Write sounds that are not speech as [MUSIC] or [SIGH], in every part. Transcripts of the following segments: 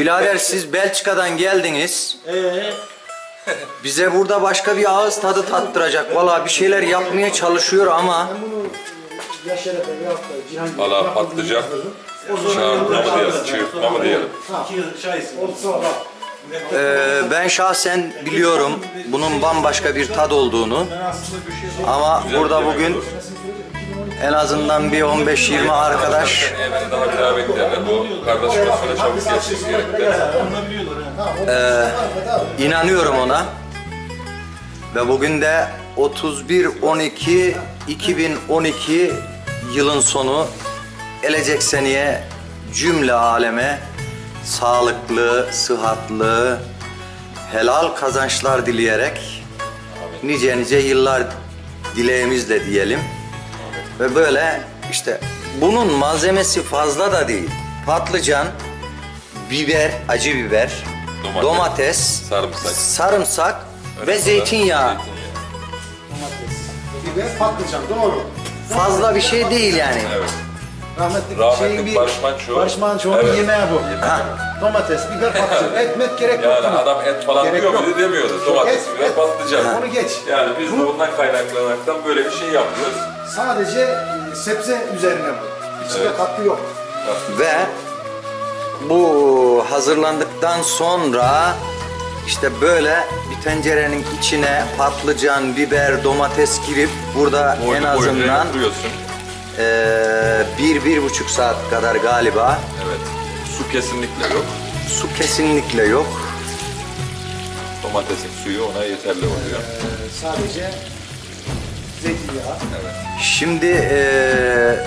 Birader siz Belçika'dan geldiniz. Ee, Bize burada başka bir ağız tadı tattıracak. Valla bir şeyler yapmaya çalışıyor ama Valla patlıcan. Çağırtma mı diyelim, çığırtma mı diyelim? Ha, Çay o sonra e, ben şahsen biliyorum bunun bambaşka bir tad olduğunu. Ama burada bugün en azından bir 15-20 arkadaş Evini gerekli. inanıyorum ona. Ve bugün de 31-12 2012 yılın sonu gelecek seneye cümle aleme sağlıklı, sıhhatlı, helal kazançlar dileyerek nice nice yıllar dileğimizle diyelim. Ve böyle işte bunun malzemesi fazla da değil. Patlıcan, biber, acı biber, Domates, domates, sarımsak. sarımsak ve Önemli zeytinyağı. domates, biber, patlıcan doğru. Fazla bir şey değil yani. Evet. Rahmetli, Rahmetli şeyin bir Barış Manço. Barış Manço'nun Evet. yemeği bu. Yemeği. Domates, biber, patlıcan. Etmet gerek yok. Yani buna. adam et falan Gerek diyor yok. muydu demiyordu. Domates, Et, biber, et. patlıcan. Onu geç. Yani biz de bundan kaynaklanaraktan böyle bir şey yapıyoruz. Sadece e, sebze üzerine bu. İçinde Evet. katkı yok. Ve bu hazırlandıktan sonra işte böyle bir tencerenin içine patlıcan, biber, domates girip burada en Boylu boyunca azından yatırıyorsun. Eee, bir, bir buçuk saat kadar galiba Evet. Su kesinlikle yok. su kesinlikle yok. Domatesin suyu ona yeterli oluyor. Ee, sadece zeytinyağı. Şimdi eee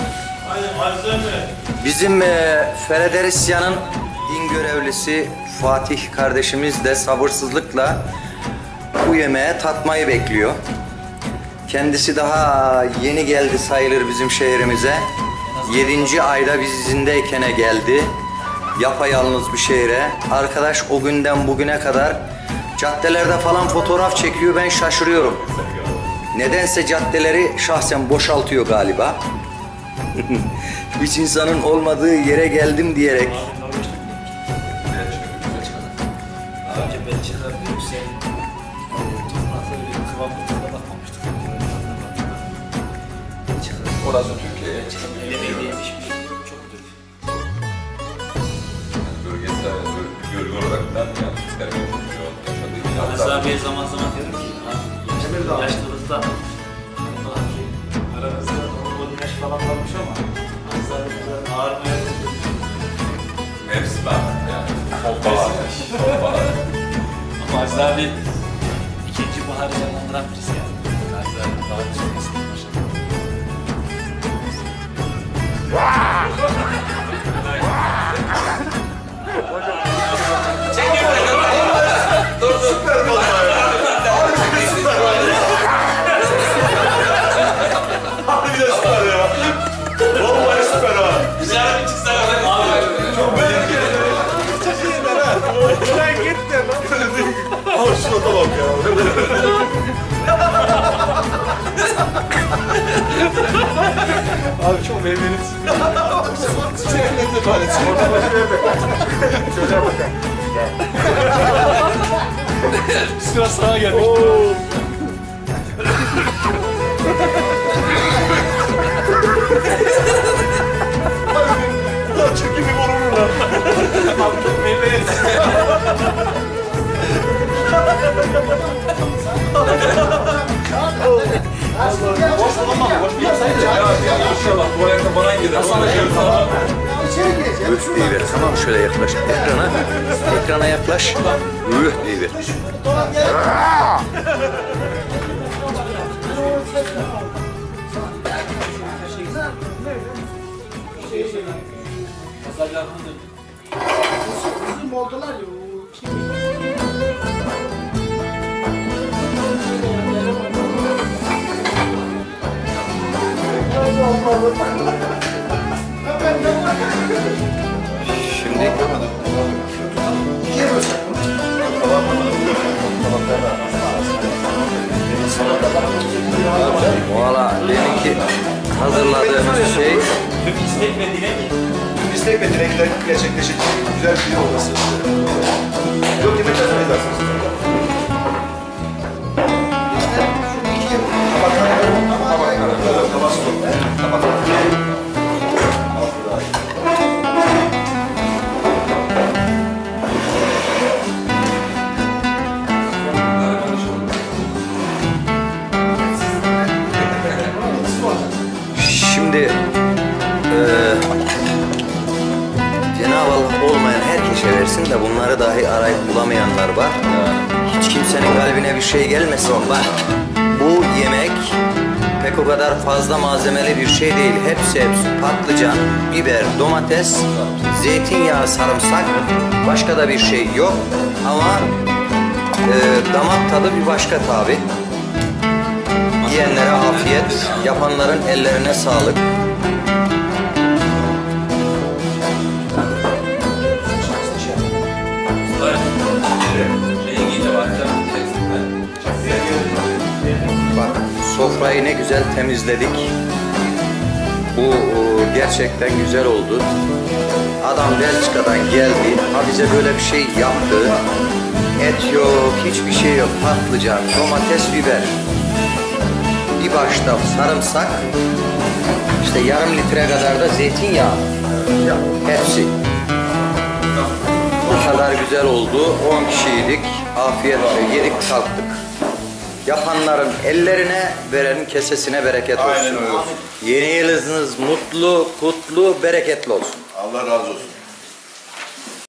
Hadi malzeme. Bizim e, Frederisya'nın din görevlisi Fatih kardeşimiz de sabırsızlıkla bu yemeğe tatmayı bekliyor. Kendisi daha yeni geldi sayılır bizim şehrimize. Yedinci ayda biz izindeyken geldi. Yapayalnız bir şehre. Arkadaş o günden bugüne kadar caddelerde falan fotoğraf çekiyor. Ben şaşırıyorum. Nedense caddeleri şahsen boşaltıyor galiba. [LAUGHS] Hiç insanın olmadığı yere geldim diyerek Daha önce Belçika, Brüksel, Toprakları bir kıvam tadına bakmamıştık. Orası Türkiye'ye yemeği değmiş bir çoktur. bölgesel bir bölge olarak da yani Türklerin çok yoğun yaşadığı hatta abiye zaman zaman diyorum ki, abi, yaşlılıkta, aranızda 10 yaş falan varmış ama Aziz abi biraz ağırmaya hepsi ben yani sonbahar. Sonbahar. [LAUGHS] Ama Aziz abi ikinci baharı canlandıran birisi Sıra sana gelmiş. İnşallah tuvalete falan gider. Ona göre İçeri gireceğim. üh deyiver tamam mı? şöyle yaklaş ekrana ekrana yaklaş üh deyiver. Bizim oldular ya. kim? Valla benimki hazırladığımız şey Tüm istek ve dilek istek ve dilekler gerçekleşecek güzel bir yol olması. Yok yemekten sonra versin de bunları dahi arayıp bulamayanlar var. Hiç kimsenin kalbine bir şey gelmesin. Bak bu yemek pek o kadar fazla malzemeli bir şey değil. Hepsi hepsi patlıcan, biber, domates, zeytinyağı, sarımsak. Başka da bir şey yok. Ama eee, damak tadı bir başka tabi. Yiyenlere afiyet, yapanların ellerine sağlık. Sofrayı ne güzel temizledik. Bu e, gerçekten güzel oldu. Adam Belçika'dan geldi. Ha bize böyle bir şey yaptı. Et yok, hiçbir şey yok. Patlıcan, domates, biber. Bir başta sarımsak. işte yarım litre kadar da zeytinyağı. Hepsi. Bu kadar güzel oldu. 10 kişiydik. Afiyetle yedik kalktık. Yapanların ellerine, verenin kesesine bereket olsun. Aynen öyle olsun. Yeni yılınız mutlu, kutlu, bereketli olsun. Allah razı olsun.